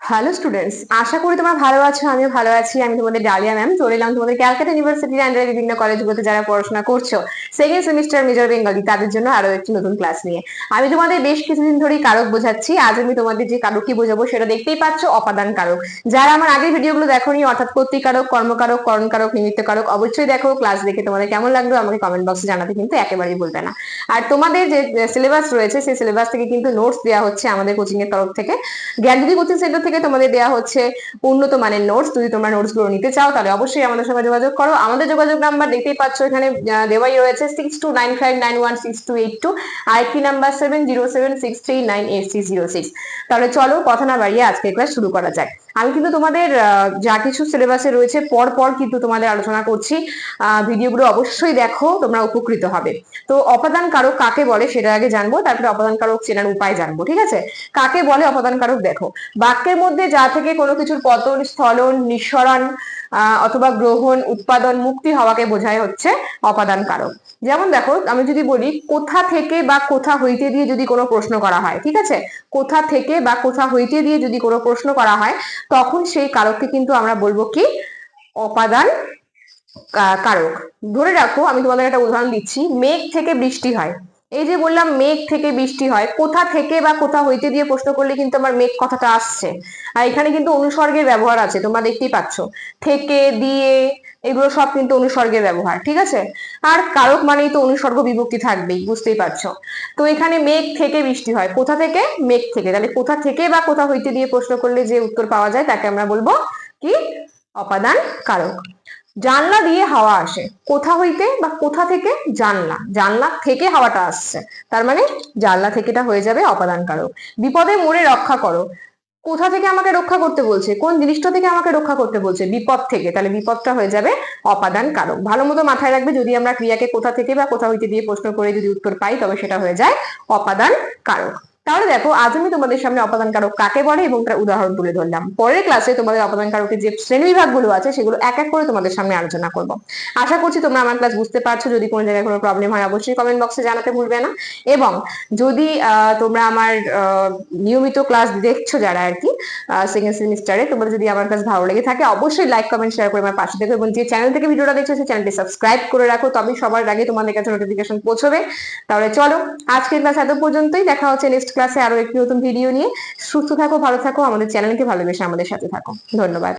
Hello students আশা করি তোমরা ভালো আছো, আমিও ভালো আছি। আমি তোমাদের ডালিয়া ম্যাম চলে এলাম তোমাদের ক্যালকাটা ইউনিভার্সিটির আন্ডারে বিভিন্ন কলেজগুলোতে যারা পড়াশোনা করছ। সেকেন্ড সেমিস্টার মেজর বেঙ্গলি তাদের জন্য আরও একটি নতুন ক্লাস নিয়ে। আমি তোমাদের বেশ কিছুদিন ধরেই কারক বোঝাচ্ছি। আজ আমি তোমাদের যে কারকই বোঝাবো সেটা দেখতেই পাচ্ছ, অপাদান কারক। যারা আমার আগের ভিডিওগুলো দেখোনি, অর্থাৎ কর্তৃকারক কর্মকারক করণকারক নিমিত্ত কারক, অবশ্যই দেখো ক্লাস দেখে তোমাদের কেমন লাগল, আমাকে কমেন্ট বক্সে জানাতে কিন্তু একেবারেই বলবে না। আর তোমাদের যে সিলেবাস রয়েছে, সেই সিলেবাস থেকে কিন্তু নোটস দেওয়া হচ্ছে আমাদের কোচিং এর তরফ থেকে। জ্ঞানজ্যোতি কোচিং সেন্টার থেকে তোমাদের দেওয়া হচ্ছে উন্নত মানের নোটস যদি তোমরা নোটসগুলো নিতে চাও, তাহলে অবশ্যই আমাদের সঙ্গে যোগাযোগ করো। আমাদের যোগাযোগ নাম্বার দেখতেই পাচ্ছ, এখানে দেওয়াই রয়েছে তাহলে চলো কথা না বাড়িয়ে ক্লাস শুরু করা যাক। আমি কিন্তু তোমাদের যা কিছু সিলেবাসে রয়েছে পর পর কিন্তু তোমাদের আলোচনা করছি। ভিডিওগুলো অবশ্যই দেখো, তোমরা উপকৃত হবে। তো অপাদান কারক কাকে বলে সেটা আগে জানব, তারপরে অপাদান কারক চেনার উপায় জানব, ঠিক আছে? কাকে বলে অপাদান কারক দেখো? বাক্যের মধ্যে যা থেকে কোনো কিছুর পতন স্থলন নিঃসরণ অথবা গ্রহণ, উৎপাদন, মুক্তি হওয়াকে বোঝায় হচ্ছে অপাদান কারক। যেমন দেখো, আমি যদি বলি কোথা থেকে বা কোথা হইতে দিয়ে যদি কোনো প্রশ্ন করা হয়, ঠিক আছে? কোথা থেকে বা কোথা হইতে দিয়ে যদি কোনো প্রশ্ন করা হয়, তখন সেই কারককে কিন্তু আমরা বলব কি? অপাদান কারক। ধরে রাখো, আমি তোমাদের একটা উদাহরণ দিচ্ছি, মেঘ থেকে বৃষ্টি হয়। এই যে বললাম মেঘ থেকে বৃষ্টি হয়, কোথা থেকে বা কোথা হইতে দিয়ে প্রশ্ন করলে কিন্তু আমার মেঘ কথাটা আসছে। আর এখানে কিন্তু অনুসর্গের ব্যবহার আছে, তোমরা দেখতেই পাচ্ছ। থেকে, দিয়ে এগুলো সব কিন্তু অনুসর্গের ব্যবহার, ঠিক আছে? আর কারক মানেই তো অনুসর্গ বিভক্তি থাকবেই, বুঝতেই পারছ? তো এখানে মেঘ থেকে বৃষ্টি হয়। কোথা থেকে? মেঘ থেকে। তাহলে কোথা থেকে বা কোথা হইতে দিয়ে প্রশ্ন করলে যে উত্তর পাওয়া যায় তাকে আমরা বলব কি? অপাদান কারক। জানলা দিয়ে হাওয়া আসে। কোথা হইতে বা কোথা থেকে? জানলা। জানলা থেকে হাওয়াটা আসছে। তার মানে জানলা থেকেটা হয়ে যাবে অপাদান কারক। বিপদে মোড়ে রক্ষা করো। কোথা থেকে আমাকে রক্ষা করতে বলছে? কোন জিনিসটা থেকে আমাকে রক্ষা করতে বলছে? বিপদ থেকে। তাহলে বিপদটা হয়ে যাবে অপাদান কারক ভালো মতো মাথায় রাখবে, যদি আমরা ক্রিয়াকে কোথা থেকে বা কোথা হইতে দিয়ে প্রশ্ন করে যদি উত্তর পাই, তবে সেটা হয়ে যায় অপাদান কারক তাহলে দেখো, আজ আমি তোমাদের সামনে অপাদান কারক কাকে বলে এবং তার উদাহরণ তুলে ধরলাম। পরের ক্লাসে তোমাদের অপাদান কারকের যে শ্রেণি বিভাগগুলো আছে, সেগুলো এক এক করে তোমাদের সামনে আলোচনা করব। আশা করছি তোমরা আমার ক্লাস বুঝতে পারছ। যদি কোনো জায়গায় কোনো প্রবলেম হয়, অবশ্যই কমেন্ট বক্সে জানাতে ভুলবে না। এবং যদি তোমরা আমার নিয়মিত ক্লাস দেখছ যারা আর কি সেকেন্ড সেমিস্টারে তোমাদের যদি আমার ক্লাস ভালো লেগে থাকে, অবশ্যই লাইক কমেন্ট শেয়ার করে আমার পাশে দেখো এবং যে চ্যানেল থেকে ভিডিওটা দেখছ, সেই চ্যানেলটি সাবস্ক্রাইব করে রাখো। তবে সবার আগে তোমাদের কাছে নোটিফিকেশন পৌঁছবে। তাহলে চলো, আজকের ক্লাস এত পর্যন্তই। দেখা হচ্ছে নেক্সট ক্লাসে আরও একটি নতুন ভিডিও নিয়ে সুস্থ থাকো, ভালো থাকো, আমাদের চ্যানেলকে ভালোবেসে আমাদের সাথে থাকো। ধন্যবাদ।